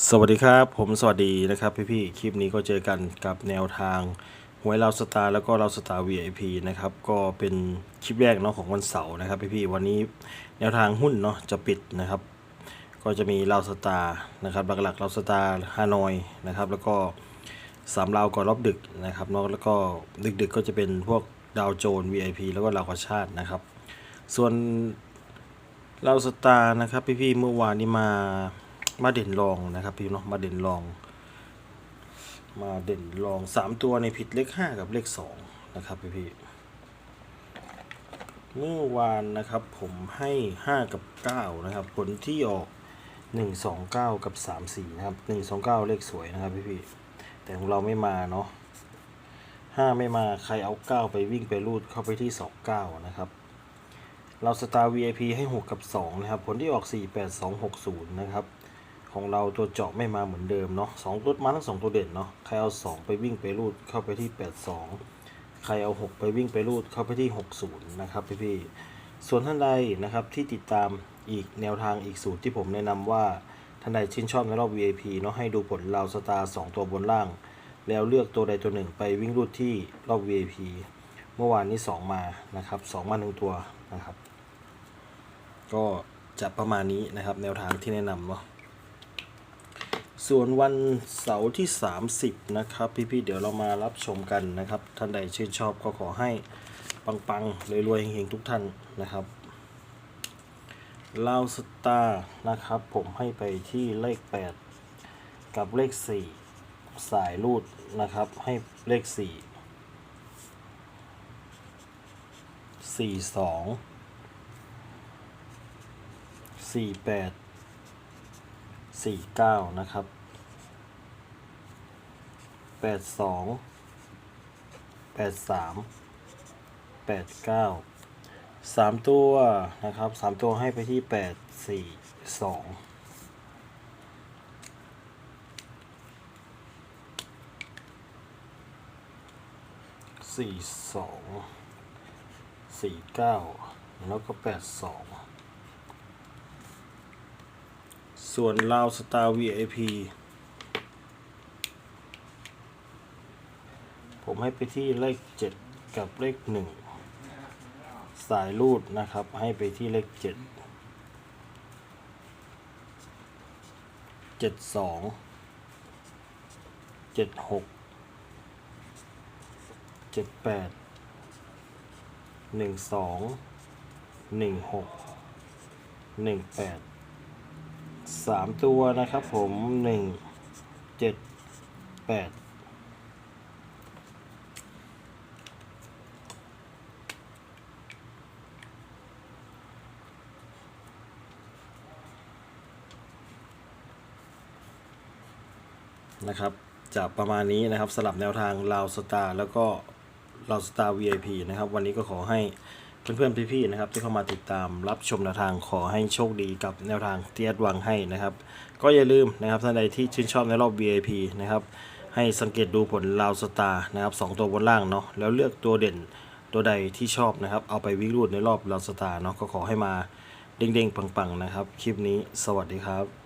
สวัสดีครับ ผมสวัสดีนะครับพี่พี่ๆคลิปนี้ก็เจอกันกับแนวทางหวยเราสตาร์แล้วก็เราสตาร์ VIP นะครับก็เป็นคลิปแรกเนาะของวันเสาร์นะครับพี่พี่ๆวันนี้แนวทางหุ้นเนาะจะปิดนะครับ ก็จะมีเราสตาร์นะครับหลักๆเราสตาร์ฮานอยนะครับแล้วก็สามเราวก่อนรอบดึกนะครับเนาะแล้วก็ดึกๆก็จะเป็นพวกดาวโจน VIP แล้วก็เราวกระชาตินะครับ ส่วนเราสตาร์นะครับพี่พี่ๆเมื่อวานนี้มา มาเด่นรองนะครับพี่เนาะมาเด่นรอง มาเด่นรองสามตัวในผิดเลขห้ากับเลขสองนะครับพี่พี่เมื่อวานนะครับผมให้ห้ากับเก้านะครับ ผลที่ออกหนึ่งสองเก้ากับสามสี่นะครับหนึ่งสองเก้าเลขสวยนะครับพี่พี่แต่ของเราไม่มาเนาะห้าไม่มาใครเอาเก้าไปวิ่งไปรูดเข้าไปที่สองเก้านะครับ เราสตาร์ VIP ให้6กับ2นะครับ ผลที่ออก4 8 2 6 0นะครับ ของเราตัวเจาะไม่มาเหมือนเดิมเนาะสองตัวมาทั้งสองตัวเด่นเนาะใครเอา 2 ไปวิ่งไปรูดเข้าไปที่ 8 2 ใครเอา 6 ไปวิ่งไปรูดเข้าไปที่ 6 0 นะครับพี่พี่ๆส่วนท่านใดนะครับที่ติดตามอีกแนวทางอีกสูตรที่ผมแนะนำว่าท่านใดชื่นชอบในรอบ VIP เนาะให้ดูผลเราสตาร์2ตัวบนล่าง แล้วเลือกตัวใดตัวหนึ่งไปวิ่งรูดที่รอบ VIP เมื่อวานนี้ 2 มานะครับ2มาหนึ่งตัวนะครับ ก็จะประมาณนี้นะครับแนวทางที่แนะนำเนาะ ส่วนวันเสาร์ที่ 30 นะครับ พี่ๆ เดี๋ยวเรามารับชมกันนะครับ ท่านใดชื่นชอบก็ขอให้ปังๆรวยๆเฮงๆทุกท่านนะครับลาวสตาร์นะครับ ผมให้ไปที่เลข 8 กับเลข 4 สายรูดนะครับ ให้เลข 4 4 2สี่แปด สี่เก้านะครับแปดสองแปดสามแปดเก้าสามตัวนะครับสามตัวให้ไปที่แปดสี่สองสี่สองสี่เก้าแล้วก็แปดสอง ส่วนลาวสตาร์ VIP ผมให้ไปที่เลข 7 กับเลข 1 สายรูดนะครับ ให้ไปที่เลข 7 7 2 7 6 7 8 1 2 1 6 1 8 สามตัวนะครับผมหนึ่งเจ็ดแปดนะครับจะประมาณนี้นะครับสลับแนวทางลาวสตาร์แล้วก็ลาวสตาร์ VIP นะครับ วันนี้ก็ขอให้ เพื่อนๆพี่ๆนะครับที่เข้ามาติดตามรับชมแนวทางขอให้โชคดีกับแนวทางเตียดวางให้นะครับ ก็อย่าลืมนะครับท่านใดที่ชื่นชอบในรอบ VIP นะครับให้สังเกตดูผลลาวสตาร์นะครับสองตัวบนล่างเนาะแล้วเลือกตัวเด่นตัวใดที่ชอบนะครับ เอาไปวิ่งรูดในรอบลาวสตาร์เนาะก็ขอให้มาเด้งๆปังๆนะครับ คลิปนี้สวัสดีครับ